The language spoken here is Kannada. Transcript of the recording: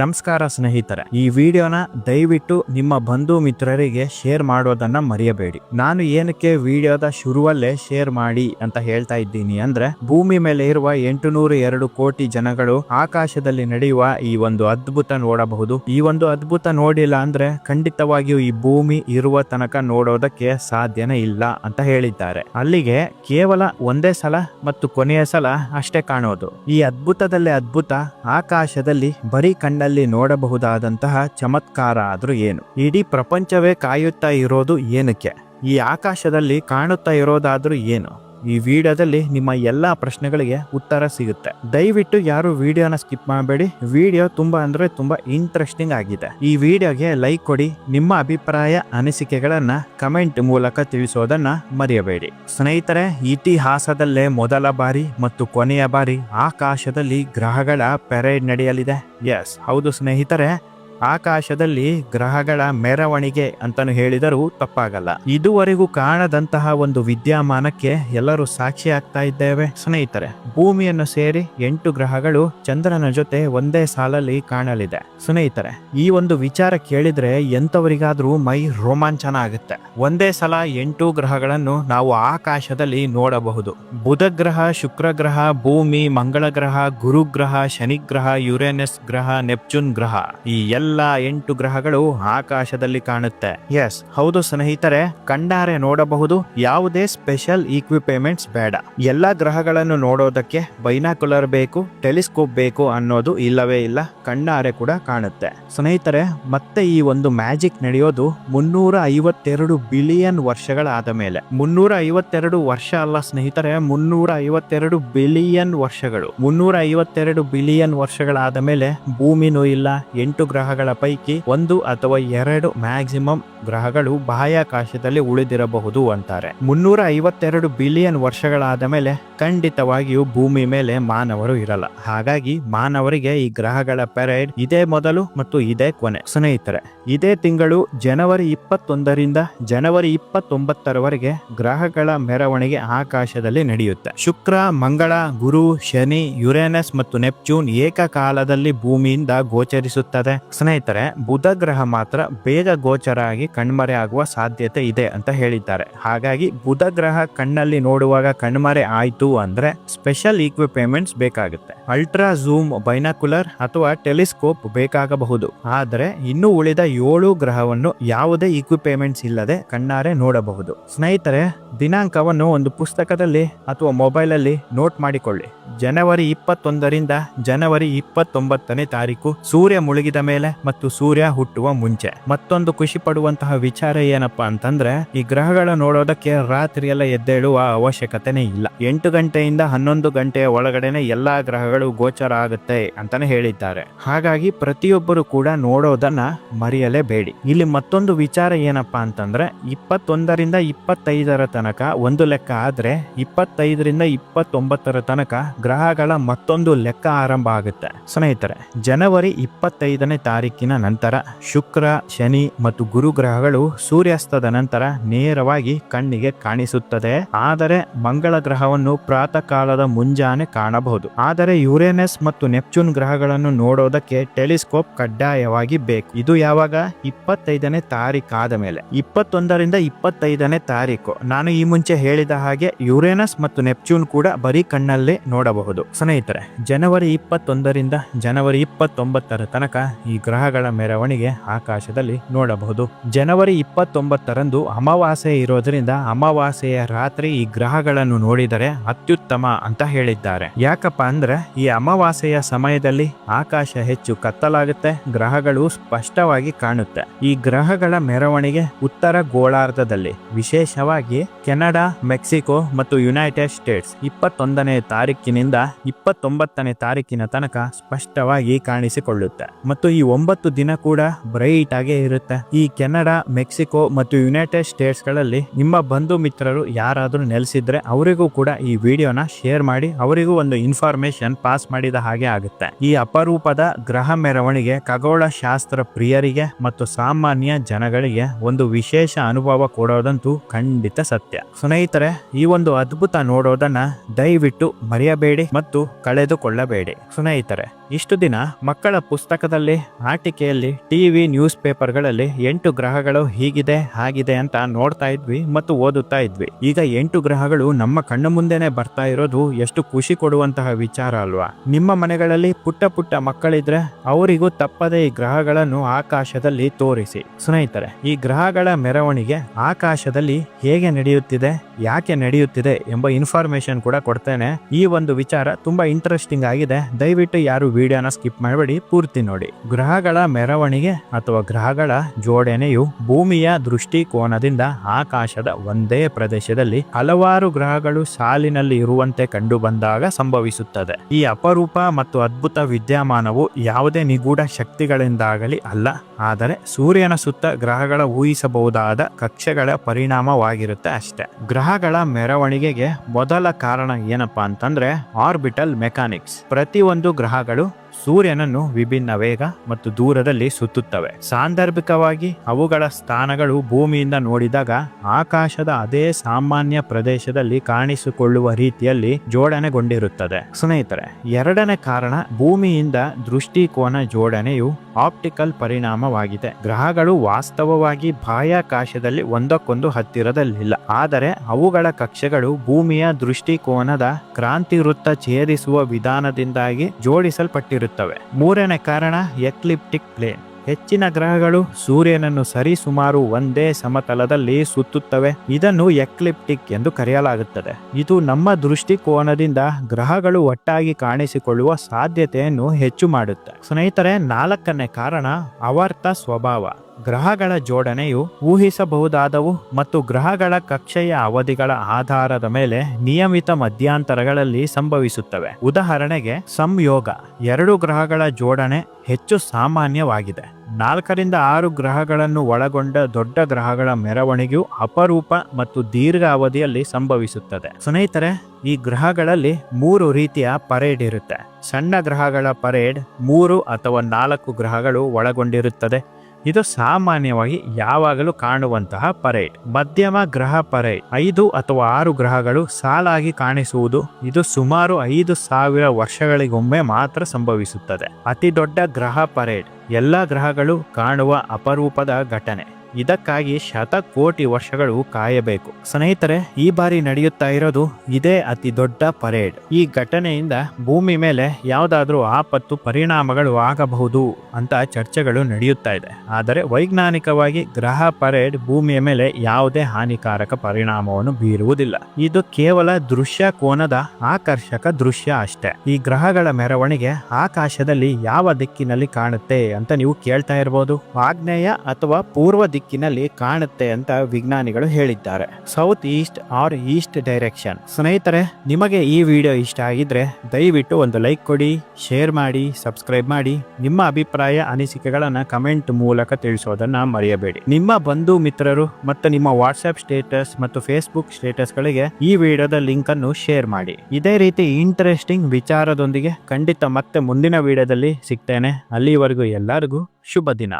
ನಮಸ್ಕಾರ ಸ್ನೇಹಿತರೆ, ಈ ವಿಡಿಯೋನ ದಯವಿಟ್ಟು ನಿಮ್ಮ ಬಂಧು ಮಿತ್ರರಿಗೆ ಶೇರ್ ಮಾಡೋದನ್ನ ಮರೆಯಬೇಡಿ. ನಾನು ಏನಕ್ಕೆ ವಿಡಿಯೋದ ಶುರುವಲ್ಲೇ ಶೇರ್ ಮಾಡಿ ಅಂತ ಹೇಳ್ತಾ ಇದ್ದೀನಿ ಅಂದ್ರೆ, ಭೂಮಿ ಮೇಲೆ ಇರುವ ಎಂಟುನೂರು ಎರಡು ಕೋಟಿ ಜನಗಳು ಆಕಾಶದಲ್ಲಿ ನಡೆಯುವ ಈ ಒಂದು ಅದ್ಭುತ ನೋಡಬಹುದು. ಈ ಒಂದು ಅದ್ಭುತ ನೋಡಿಲ್ಲ ಅಂದ್ರೆ ಖಂಡಿತವಾಗಿಯೂ ಈ ಭೂಮಿ ಇರುವ ತನಕ ನೋಡೋದಕ್ಕೆ ಸಾಧ್ಯನೇ ಇಲ್ಲ ಅಂತ ಹೇಳಿದ್ದಾರೆ. ಅಲ್ಲಿಗೆ ಕೇವಲ ಒಂದೇ ಸಲ ಮತ್ತು ಕೊನೆಯ ಸಲ ಅಷ್ಟೇ ಕಾಣೋದು. ಈ ಅದ್ಭುತದಲ್ಲೇ ಅದ್ಭುತ ಆಕಾಶದಲ್ಲಿ ಬರೀ ಕಣ್ಣಲ್ಲಿ ನೋಡಬಹುದಾದಂತಹ ಚಮತ್ಕಾರ ಆದ್ರೂ ಏನು? ಇಡೀ ಪ್ರಪಂಚವೇ ಕಾಯುತ್ತಾ ಇರೋದು ಏನಕ್ಕೆ? ಈ ಆಕಾಶದಲ್ಲಿ ಕಾಣುತ್ತಾ ಇರೋದಾದ್ರೂ ಏನು? ಈ ವಿಡಿಯೋದಲ್ಲಿ ನಿಮ್ಮ ಎಲ್ಲಾ ಪ್ರಶ್ನೆಗಳಿಗೆ ಉತ್ತರ ಸಿಗುತ್ತೆ. ದಯವಿಟ್ಟು ಯಾರು ವಿಡಿಯೋನ ಸ್ಕಿಪ್ ಮಾಡಬೇಡಿ. ವಿಡಿಯೋ ತುಂಬಾ ಅಂದ್ರೆ ತುಂಬಾ ಇಂಟ್ರೆಸ್ಟಿಂಗ್ ಆಗಿದೆ. ಈ ವಿಡಿಯೋಗೆ ಲೈಕ್ ಕೊಡಿ. ನಿಮ್ಮ ಅಭಿಪ್ರಾಯ, ಅನಿಸಿಕೆಗಳನ್ನ ಕಮೆಂಟ್ ಮೂಲಕ ತಿಳಿಸೋದನ್ನ ಮರೆಯಬೇಡಿ. ಸ್ನೇಹಿತರೆ, ಇತಿಹಾಸದಲ್ಲೇ ಮೊದಲ ಬಾರಿ ಮತ್ತು ಕೊನೆಯ ಬಾರಿ ಆಕಾಶದಲ್ಲಿ ಗ್ರಹಗಳ ಪೆರೇಡ್ ನಡೆಯಲಿದೆ. ಎಸ್ ಹೌದು ಸ್ನೇಹಿತರೆ. ಆಕಾಶದಲ್ಲಿ ಗ್ರಹಗಳ ಮೆರವಣಿಗೆ ಅಂತಾನು ಹೇಳಿದರೂ ತಪ್ಪಾಗಲ್ಲ. ಇದುವರೆಗೂ ಕಾಣದಂತಹ ಒಂದು ವಿದ್ಯಮಾನಕ್ಕೆ ಎಲ್ಲರೂ ಸಾಕ್ಷಿ ಆಗ್ತಾ ಇದ್ದೇವೆ. ಸ್ನೇಹಿತರೆ, ಭೂಮಿಯನ್ನು ಸೇರಿ ಎಂಟು ಗ್ರಹಗಳು ಚಂದ್ರನ ಜೊತೆ ಒಂದೇ ಸಾಲಲ್ಲಿ ಕಾಣಲಿದೆ. ಸ್ನೇಹಿತರೆ, ಈ ಒಂದು ವಿಚಾರ ಕೇಳಿದ್ರೆ ಎಂತವರಿಗಾದ್ರೂ ಮೈ ರೋಮಾಂಚನ ಆಗುತ್ತೆ. ಒಂದೇ ಸಲ ಎಂಟು ಗ್ರಹಗಳನ್ನು ನಾವು ಆಕಾಶದಲ್ಲಿ ನೋಡಬಹುದು. ಬುಧ ಗ್ರಹ ಶುಕ್ರ ಗ್ರಹ ಭೂಮಿ ಮಂಗಳ ಗ್ರಹ ಗುರುಗ್ರಹ, ಶನಿಗ್ರಹ ಶನಿ ಯುರೇನಸ್ ಗ್ರಹ, ನೆಪ್ಚೂನ್ ಗ್ರಹ ಈ ಎಲ್ಲ ಎಂಟು ಗ್ರಹಗಳು ಆಕಾಶದಲ್ಲಿ ಕಾಣುತ್ತೆ. ಎಸ್ ಹೌದು ಸ್ನೇಹಿತರೆ, ಕಂಡಾರೆ ನೋಡಬಹುದು, ಯಾವುದೇ ಸ್ಪೆಷಲ್ ಈಕ್ವಿಪ್ಮೆಂಟ್ಸ್ ಬೇಡ. ಎಲ್ಲಾ ಗ್ರಹಗಳನ್ನು ನೋಡೋದಕ್ಕೆ ಬೈನಾಕುಲರ್ ಬೇಕು ಟೆಲಿಸ್ಕೋಪ್ ಬೇಕು ಅನ್ನೋದು ಇಲ್ಲವೇ ಇಲ್ಲ, ಕಂಡಾರೆ ಕೂಡ ಕಾಣುತ್ತೆ. ಸ್ನೇಹಿತರೆ, ಮತ್ತೆ ಈ ಒಂದು ಮ್ಯಾಜಿಕ್ ನಡೆಯೋದು ಮುನ್ನೂರ ಐವತ್ತೆರಡು ಬಿಲಿಯನ್ ವರ್ಷಗಳಾದ ಮೇಲೆ. ಮುನ್ನೂರ ಐವತ್ತೆರಡು ವರ್ಷ ಅಲ್ಲ ಸ್ನೇಹಿತರೆ ಮುನ್ನೂರ ಐವತ್ತೆರಡು ಬಿಲಿಯನ್ ವರ್ಷಗಳು. ಮುನ್ನೂರ ಐವತ್ತೆರಡು ಬಿಲಿಯನ್ ವರ್ಷಗಳಾದ ಮೇಲೆ ಭೂಮಿನೂ ಇಲ್ಲ, ಎಂಟು ಗ್ರಹಗಳ ಪೈಕಿ ಒಂದು ಅಥವಾ ಎರಡು ಮ್ಯಾಕ್ಸಿಮಮ್ ಗ್ರಹಗಳು ಬಾಹ್ಯಾಕಾಶದಲ್ಲಿ ಉಳಿದಿರಬಹುದು ಅಂತಾರೆ. ಮುನ್ನೂರ ಐವತ್ತೆರಡು ಬಿಲಿಯನ್ ವರ್ಷಗಳಾದ ಮೇಲೆ ಖಂಡಿತವಾಗಿಯೂ ಭೂಮಿ ಮೇಲೆ ಮಾನವರು ಇರಲ್ಲ. ಹಾಗಾಗಿ ಮಾನವರಿಗೆ ಈ ಗ್ರಹಗಳ ಪೆರೇಡ್ ಇದೇ ಮೊದಲು ಮತ್ತು ಇದೇ ಕೊನೆ. ಸ್ನೇಹಿತರೆ, ಇದೇ ತಿಂಗಳು ಜನವರಿ ಇಪ್ಪತ್ತೊಂದರಿಂದ ಜನವರಿ ಇಪ್ಪತ್ತೊಂಬತ್ತರವರೆಗೆ ಗ್ರಹಗಳ ಮೆರವಣಿಗೆ ಆಕಾಶದಲ್ಲಿ ನಡೆಯುತ್ತೆ. ಶುಕ್ರ, ಮಂಗಳ, ಗುರು, ಶನಿ, ಯುರೇನಸ್ ಮತ್ತು ನೆಪ್ಚೂನ್ ಏಕಕಾಲದಲ್ಲಿ ಭೂಮಿಯಿಂದ ಗೋಚರಿಸುತ್ತದೆ. ಸ್ನೇಹಿತರೆ, ಬುಧ ಗ್ರಹ ಮಾತ್ರ ಬೇಗ ಗೋಚರ ಆಗಿ ಕಣ್ಮರೆ ಆಗುವ ಸಾಧ್ಯತೆ ಇದೆ ಅಂತ ಹೇಳಿದ್ದಾರೆ. ಹಾಗಾಗಿ ಬುಧ ಗ್ರಹ ಕಣ್ಣಲ್ಲಿ ನೋಡುವಾಗ ಕಣ್ಮರೆ ಆಯ್ತು ಅಂದ್ರೆ ಸ್ಪೆಷಲ್ ಇಕ್ವಿಪ್ಮೆಂಟ್ಸ್ ಬೇಕಾಗುತ್ತೆ. ಅಲ್ಟ್ರಾ ಝೂಮ್ ಬೈನಾಕುಲರ್ ಅಥವಾ ಟೆಲಿಸ್ಕೋಪ್ ಬೇಕಾಗಬಹುದು. ಆದರೆ ಇನ್ನು ಉಳಿದ ಏಳು ಗ್ರಹವನ್ನು ಯಾವುದೇ ಇಕ್ವಿಪ್ಮೆಂಟ್ಸ್ ಇಲ್ಲದೆ ಕಣ್ಣಾರೆ ನೋಡಬಹುದು. ಸ್ನೇಹಿತರೆ, ದಿನಾಂಕವನ್ನು ಒಂದು ಪುಸ್ತಕದಲ್ಲಿ ಅಥವಾ ಮೊಬೈಲಲ್ಲಿ ನೋಟ್ ಮಾಡಿಕೊಳ್ಳಿ. ಜನವರಿ ಇಪ್ಪತ್ತೊಂದರಿಂದ ಜನವರಿ ಇಪ್ಪತ್ತೊಂಬತ್ತನೇ ತಾರೀಕು ಸೂರ್ಯ ಮುಳುಗಿದ ಮೇಲೆ ಮತ್ತು ಸೂರ್ಯ ಹುಟ್ಟುವ ಮುಂಚೆ. ಮತ್ತೊಂದು ಖುಷಿ ಪಡುವಂತಹ ವಿಚಾರ ಏನಪ್ಪಾ ಅಂತಂದ್ರೆ, ಈ ಗ್ರಹಗಳ ನೋಡೋದಕ್ಕೆ ರಾತ್ರಿ ಎಲ್ಲ ಎದ್ದೇಳುವ ಅವಶ್ಯಕತೆನೇ ಇಲ್ಲ. ಎಂಟು ಗಂಟೆಯಿಂದ ಹನ್ನೊಂದು ಗಂಟೆಯ ಒಳಗಡೆನೆ ಎಲ್ಲಾ ಗ್ರಹಗಳು ಗೋಚರ ಆಗುತ್ತೆ ಅಂತಾನೆ ಹೇಳಿದ್ದಾರೆ. ಹಾಗಾಗಿ ಪ್ರತಿಯೊಬ್ಬರು ಕೂಡ ನೋಡೋದನ್ನ ಮರೆಯಲೇಬೇಡಿ. ಇಲ್ಲಿ ಮತ್ತೊಂದು ವಿಚಾರ ಏನಪ್ಪಾ ಅಂತಂದ್ರೆ, ಇಪ್ಪತ್ತೊಂದರಿಂದ ಇಪ್ಪತ್ತೈದರ ತನಕ ಒಂದು ಲೆಕ್ಕ ಆದ್ರೆ, ಇಪ್ಪತ್ತೈದರಿಂದ ಇಪ್ಪತ್ತೊಂಬತ್ತರ ತನಕ ಗ್ರಹಗಳ ಮತ್ತೊಂದು ಲೆಕ್ಕ ಆರಂಭ ಆಗುತ್ತೆ. ಸ್ನೇಹಿತರೆ, ಜನವರಿ ಇಪ್ಪತ್ತೈದನೇ ತಾರೀಕಿನ ನಂತರ ಶುಕ್ರ, ಶನಿ ಮತ್ತು ಗುರು ಗ್ರಹಗಳು ಸೂರ್ಯಾಸ್ತದ ನಂತರ ನೇರವಾಗಿ ಕಣ್ಣಿಗೆ ಕಾಣಿಸುತ್ತದೆ. ಆದರೆ ಮಂಗಳ ಗ್ರಹವನ್ನು ಪ್ರಾತಃ ಕಾಲದ ಮುಂಜಾನೆ ಕಾಣಬಹುದು. ಆದರೆ ಯುರೇನಸ್ ಮತ್ತು ನೆಪ್ಚೂನ್ ಗ್ರಹಗಳನ್ನು ನೋಡೋದಕ್ಕೆ ಟೆಲಿಸ್ಕೋಪ್ ಕಡ್ಡಾಯವಾಗಿ ಬೇಕು. ಇದು ಯಾವಾಗ? ಇಪ್ಪತ್ತೈದನೇ ತಾರೀಕಾದ ಮೇಲೆ ಇಪ್ಪತ್ತೊಂದರಿಂದ ಇಪ್ಪತ್ತೈದನೇ ತಾರೀಕು ನಾನು ಈ ಮುಂಚೆ ಹೇಳಿದ ಹಾಗೆ ಯುರೇನಸ್ ಮತ್ತು ನೆಪ್ಚೂನ್ ಕೂಡ ಬರೀ ಕಣ್ಣಲ್ಲೇ ನೋಡಬಹುದು. ಸ್ನೇಹಿತರೆ, ಜನವರಿ ಇಪ್ಪತ್ತೊಂದರಿಂದ ಜನವರಿ ಇಪ್ಪತ್ತೊಂಬತ್ತರ ತನಕ ಈ ಗ್ರಹಗಳ ಮೆರವಣಿಗೆ ಆಕಾಶದಲ್ಲಿ ನೋಡಬಹುದು. ಜನವರಿ ಇಪ್ಪತ್ತೊಂಬತ್ತರಂದು ಅಮಾವಾಸ್ಯೆ ಇರೋದ್ರಿಂದ ಅಮಾವಾಸ್ಯೆಯ ರಾತ್ರಿ ಈ ಗ್ರಹಗಳನ್ನು ನೋಡಿದರೆ ಅತ್ಯುತ್ತಮ ಅಂತ ಹೇಳಿದ್ದಾರೆ. ಯಾಕಪ್ಪ ಅಂದ್ರೆ ಈ ಅಮಾವಾಸ್ಯೆಯ ಸಮಯದಲ್ಲಿ ಆಕಾಶ ಹೆಚ್ಚು ಕತ್ತಲಾಗುತ್ತೆ, ಗ್ರಹಗಳು ಸ್ಪಷ್ಟವಾಗಿ ಕಾಣುತ್ತೆ. ಈ ಗ್ರಹಗಳ ಮೆರವಣಿಗೆ ಉತ್ತರ ಗೋಳಾರ್ಧದಲ್ಲಿ, ವಿಶೇಷವಾಗಿ ಕೆನಡಾ, ಮೆಕ್ಸಿಕೋ ಮತ್ತು ಯುನೈಟೆಡ್ ಸ್ಟೇಟ್ಸ್. ಇಪ್ಪತ್ತೊಂದನೇ ತಾರೀಕಿನಿಂದ ಇಪ್ಪತ್ತೊಂಬತ್ತನೇ ತಾರೀಕಿನ ತನಕ ಸ್ಪಷ್ಟವಾಗಿ ಕಾಣಿಸಿಕೊಳ್ಳುತ್ತೆ. ಮತ್ತು ಈ ಒಂಬತ್ತು ದಿನ ಕೂಡ ಬ್ರೈಟ್ ಆಗೇ ಇರುತ್ತೆ. ಈ ಕೆನಡಾ, ಮೆಕ್ಸಿಕೋ ಮತ್ತು ಯುನೈಟೆಡ್ ಸ್ಟೇಟ್ಸ್ಗಳಲ್ಲಿ ನಿಮ್ಮ ಬಂಧು ಮಿತ್ರರು ಯಾರಾದರೂ ನೆಲೆಸಿದ್ರೆ ಅವರಿಗೂ ಕೂಡ ಈ ವಿಡಿಯೋನ ಶೇರ್ ಮಾಡಿ, ಅವರಿಗೂ ಒಂದು ಇನ್ಫಾರ್ಮೇಶನ್ ಪಾಸ್ ಮಾಡಿದ ಹಾಗೆ ಆಗುತ್ತೆ. ಈ ಅಪರೂಪದ ಗ್ರಹ ಮೆರವಣಿಗೆ ಖಗೋಳ ಶಾಸ್ತ್ರ ಪ್ರಿಯರಿಗೆ ಮತ್ತು ಸಾಮಾನ್ಯ ಜನಗಳಿಗೆ ಒಂದು ವಿಶೇಷ ಅನುಭವ ಕೊಡೋದಂತೂ ಖಂಡಿತ ಸತ್ಯ. ಸ್ನೇಹಿತರೆ, ಈ ಒಂದು ಅದ್ಭುತ ನೋಡೋದನ್ನ ದಯವಿಟ್ಟು ಮರೆಯಬೇಡಿ ಮತ್ತು ಕಳೆದುಕೊಳ್ಳಬೇಡಿ. ಸ್ನೇಹಿತರೆ, ಇಷ್ಟು ದಿನ ಮಕ್ಕಳ ಪುಸ್ತಕದಲ್ಲಿ ಆಟಿಕೆಯಲ್ಲಿ ಟಿವಿ ನ್ಯೂಸ್ ಪೇಪರ್ಗಳಲ್ಲಿ ಎಂಟು ಗ್ರಹಗಳು ಹೀಗಿದೆ, ಹಾಗಿದೆ ಅಂತ ನೋಡ್ತಾ ಇದ್ವಿ ಮತ್ತು ಓದುತ್ತಾ ಇದ್ವಿ. ಈಗ ಎಂಟು ಗ್ರಹಗಳು ನಮ್ಮ ಕಣ್ಣು ಮುಂದೆನೆ ಬರ್ತಾ ಇರೋದು ಎಷ್ಟು ಖುಷಿ ಕೊಡುವಂತಹ ವಿಚಾರ ಅಲ್ವಾ? ನಿಮ್ಮ ಮನೆಗಳಲ್ಲಿ ಪುಟ್ಟ ಪುಟ್ಟ ಮಕ್ಕಳಿದ್ರೆ ಅವರಿಗೂ ತಪ್ಪದೆ ಈ ಗ್ರಹಗಳನ್ನು ಆಕಾಶದಲ್ಲಿ ತೋರಿಸಿ. ಸ್ನೇಹಿತರೆ, ಈ ಗ್ರಹಗಳ ಮೆರವಣಿಗೆ ಆಕಾಶದಲ್ಲಿ ಹೇಗೆ ನಡೆಯುತ್ತಿದೆ, ಯಾಕೆ ನಡೆಯುತ್ತಿದೆ ಎಂಬ ಇನ್ಫಾರ್ಮೇಶನ್ ಕೂಡ ಕೊಡ್ತೇನೆ. ಈ ಒಂದು ವಿಚಾರ ತುಂಬಾ ಇಂಟ್ರೆಸ್ಟಿಂಗ್ ಆಗಿದೆ. ದಯವಿಟ್ಟು ಯಾರು ವಿಡಿಯೋನ ಸ್ಕಿಪ್ ಮಾಡಬೇಡಿ, ಪೂರ್ತಿ ನೋಡಿ. ಗ್ರಹಗಳ ಮೆರವಣಿಗೆ ಅಥವಾ ಗ್ರಹಗಳ ಜೋಡಣೆಯು ಭೂಮಿಯ ದೃಷ್ಟಿಕೋನದಿಂದ ಆಕಾಶದ ಒಂದೇ ಪ್ರದೇಶದಲ್ಲಿ ಹಲವಾರು ಗ್ರಹಗಳು ಸಾಲಿನಲ್ಲಿ ಇರುವಂತೆ ಕಂಡು ಬಂದಾಗ ಸಂಭವಿಸುತ್ತದೆ. ಈ ಅಪರೂಪ ಮತ್ತು ಅದ್ಭುತ ವಿದ್ಯಮಾನವು ಯಾವುದೇ ನಿಗೂಢ ಶಕ್ತಿಗಳಿಂದಾಗಲಿ ಅಲ್ಲ, ಆದರೆ ಸೂರ್ಯನ ಸುತ್ತ ಗ್ರಹಗಳ ಊಹಿಸಬಹುದಾದ ಕಕ್ಷೆಗಳ ಪರಿಣಾಮವಾಗಿರುತ್ತೆ ಅಷ್ಟೇ. ಗ್ರಹಗಳ ಮೆರವಣಿಗೆಗೆ ಮೊದಲ ಕಾರಣ ಏನಪ್ಪಾ ಅಂತಂದ್ರೆ ಆರ್ಬಿಟಲ್ ಮೆಕ್ಯಾನಿಕ್ಸ್ ಪ್ರತಿಯೊಂದು ಗ್ರಹಗಳು ಸೂರ್ಯನನ್ನು ವಿಭಿನ್ನ ವೇಗ ಮತ್ತು ದೂರದಲ್ಲಿ ಸುತ್ತುತ್ತವೆ. ಸಾಂದರ್ಭಿಕವಾಗಿ ಅವುಗಳ ಸ್ಥಾನಗಳು ಭೂಮಿಯಿಂದ ನೋಡಿದಾಗ ಆಕಾಶದ ಅದೇ ಸಾಮಾನ್ಯ ಪ್ರದೇಶದಲ್ಲಿ ಕಾಣಿಸಿಕೊಳ್ಳುವ ರೀತಿಯಲ್ಲಿ ಜೋಡಣೆಗೊಂಡಿರುತ್ತದೆ. ಸ್ನೇಹಿತರೆ, ಎರಡನೇ ಕಾರಣ ಭೂಮಿಯಿಂದ ದೃಷ್ಟಿಕೋನ ಜೋಡಣೆಯು ಆಪ್ಟಿಕಲ್ ಪರಿಣಾಮವಾಗಿದೆ. ಗ್ರಹಗಳು ವಾಸ್ತವವಾಗಿ ಬಾಹ್ಯಾಕಾಶದಲ್ಲಿ ಒಂದಕ್ಕೊಂದು ಹತ್ತಿರದಲ್ಲಿಲ್ಲ. ಆದರೆ ಅವುಗಳ ಕಕ್ಷೆಗಳು ಭೂಮಿಯ ದೃಷ್ಟಿಕೋನದ ಕ್ರಾಂತಿ ವೃತ್ತ ಛೇದಿಸುವ ವಿಧಾನದಿಂದಾಗಿ ಜೋಡಿಸಲ್ಪಟ್ಟಿರುತ್ತವೆ. ಮೂರನೇ ಕಾರಣ, ಎಕ್ಲಿಪ್ಟಿಕ್ ಪ್ಲೇನ್. ಹೆಚ್ಚಿನ ಗ್ರಹಗಳು ಸೂರ್ಯನನ್ನು ಸರಿಸುಮಾರು ಒಂದೇ ಸಮತಲದಲ್ಲಿ ಸುತ್ತುತ್ತವೆ. ಇದನ್ನು ಎಕ್ಲಿಪ್ಟಿಕ್ ಎಂದು ಕರೆಯಲಾಗುತ್ತದೆ. ಇದು ನಮ್ಮ ದೃಷ್ಟಿಕೋನದಿಂದ ಗ್ರಹಗಳು ಒಟ್ಟಾಗಿ ಕಾಣಿಸಿಕೊಳ್ಳುವ ಸಾಧ್ಯತೆಯನ್ನು ಹೆಚ್ಚು ಮಾಡುತ್ತೆ. ಸ್ನೇಹಿತರೆ, ನಾಲ್ಕನೇ ಕಾರಣ ಅವರ್ತ ಸ್ವಭಾವ. ಗ್ರಹಗಳ ಜೋಡಣೆಯು ಊಹಿಸಬಹುದಾದವು ಮತ್ತು ಗ್ರಹಗಳ ಕಕ್ಷೆಯ ಅವಧಿಗಳ ಆಧಾರದ ಮೇಲೆ ನಿಯಮಿತ ಮಧ್ಯಂತರಗಳಲ್ಲಿ ಸಂಭವಿಸುತ್ತವೆ. ಉದಾಹರಣೆಗೆ, ಸಂಯೋಗ ಎರಡು ಗ್ರಹಗಳ ಜೋಡಣೆ ಹೆಚ್ಚು ಸಾಮಾನ್ಯವಾಗಿದೆ. ನಾಲ್ಕರಿಂದ ಆರು ಗ್ರಹಗಳನ್ನು ಒಳಗೊಂಡ ದೊಡ್ಡ ಗ್ರಹಗಳ ಮೆರವಣಿಗೆಯು ಅಪರೂಪ ಮತ್ತು ದೀರ್ಘ ಅವಧಿಯಲ್ಲಿ ಸಂಭವಿಸುತ್ತದೆ. ಸ್ನೇಹಿತರೆ, ಈ ಗ್ರಹಗಳಲ್ಲಿ ಮೂರು ರೀತಿಯ ಪರೇಡ್ ಇರುತ್ತೆ. ಸಣ್ಣ ಗ್ರಹಗಳ ಪರೇಡ್ ಮೂರು ಅಥವಾ ನಾಲ್ಕು ಗ್ರಹಗಳು ಒಳಗೊಂಡಿರುತ್ತದೆ. ಇದು ಸಾಮಾನ್ಯವಾಗಿ ಯಾವಾಗಲೂ ಕಾಣುವಂತಹ ಪರೇಡ್ ಮಧ್ಯಮ ಗ್ರಹ ಪರೇಡ್ ಐದು ಅಥವಾ ಆರು ಗ್ರಹಗಳು ಸಾಲಾಗಿ ಕಾಣಿಸುವುದು ಇದು ಸುಮಾರು ಐದು ಸಾವಿರ ವರ್ಷಗಳಿಗೊಮ್ಮೆ ಮಾತ್ರ ಸಂಭವಿಸುತ್ತದೆ. ಅತಿ ದೊಡ್ಡ ಗ್ರಹ ಪರೇಡ್ ಎಲ್ಲ ಗ್ರಹಗಳು ಕಾಣುವ ಅಪರೂಪದ ಘಟನೆ. ಇದಕ್ಕಾಗಿ ಶತಕೋಟಿ ವರ್ಷಗಳು ಕಾಯಬೇಕು. ಸ್ನೇಹಿತರೆ, ಈ ಬಾರಿ ನಡೆಯುತ್ತಾ ಇರೋದು ಇದೇ ಅತಿ ದೊಡ್ಡ ಪರೇಡ್. ಈ ಘಟನೆಯಿಂದ ಭೂಮಿ ಮೇಲೆ ಯಾವುದಾದ್ರೂ ಆಪತ್ತು, ಪರಿಣಾಮಗಳು ಆಗಬಹುದು ಅಂತ ಚರ್ಚೆಗಳು ನಡೆಯುತ್ತಾ ಇದೆ. ಆದರೆ ವೈಜ್ಞಾನಿಕವಾಗಿ ಗ್ರಹ ಪರೇಡ್ ಭೂಮಿಯ ಮೇಲೆ ಯಾವುದೇ ಹಾನಿಕಾರಕ ಪರಿಣಾಮವನ್ನು ಬೀರುವುದಿಲ್ಲ. ಇದು ಕೇವಲ ದೃಶ್ಯ ಕೋನದ ಆಕರ್ಷಕ ದೃಶ್ಯ ಅಷ್ಟೇ. ಈ ಗ್ರಹಗಳ ಮೆರವಣಿಗೆ ಆಕಾಶದಲ್ಲಿ ಯಾವ ದಿಕ್ಕಿನಲ್ಲಿ ಕಾಣುತ್ತೆ ಅಂತ ನೀವು ಕೇಳ್ತಾ ಇರಬಹುದು ಆಗ್ನೇಯ ಅಥವಾ ಪೂರ್ವ ದಿಕ್ಕಿನಲ್ಲಿ ಕಾಣುತ್ತೆ ಅಂತ ವಿಜ್ಞಾನಿಗಳು ಹೇಳಿದ್ದಾರೆ. South east or east direction. ಸ್ನೇಹಿತರೆ, ನಿಮಗೆ ಈ ವಿಡಿಯೋ ಇಷ್ಟ ಆಗಿದ್ರೆ ದಯವಿಟ್ಟು ಒಂದು ಲೈಕ್ ಕೊಡಿ, ಶೇರ್ ಮಾಡಿ, ಸಬ್ಸ್ಕ್ರೈಬ್ ಮಾಡಿ. ನಿಮ್ಮ ಅಭಿಪ್ರಾಯ, ಅನಿಸಿಕೆಗಳನ್ನ ಕಮೆಂಟ್ ಮೂಲಕ ತಿಳಿಸೋದನ್ನ ಮರೆಯಬೇಡಿ. ನಿಮ್ಮ ಬಂಧು ಮಿತ್ರರು ಮತ್ತು ನಿಮ್ಮ ವಾಟ್ಸ್ಆಪ್ ಸ್ಟೇಟಸ್ ಮತ್ತು ಫೇಸ್ಬುಕ್ ಸ್ಟೇಟಸ್ಗಳಿಗೆ ಈ ವಿಡಿಯೋದ ಲಿಂಕ್ ಅನ್ನು ಶೇರ್ ಮಾಡಿ. ಇದೇ ರೀತಿ ಇಂಟ್ರೆಸ್ಟಿಂಗ್ ವಿಚಾರದೊಂದಿಗೆ ಖಂಡಿತ ಮತ್ತೆ ಮುಂದಿನ ವಿಡಿಯೋದಲ್ಲಿ ಸಿಗ್ತೇನೆ. ಅಲ್ಲಿವರೆಗೂ ಎಲ್ಲರಿಗೂ ಶುಭ ದಿನ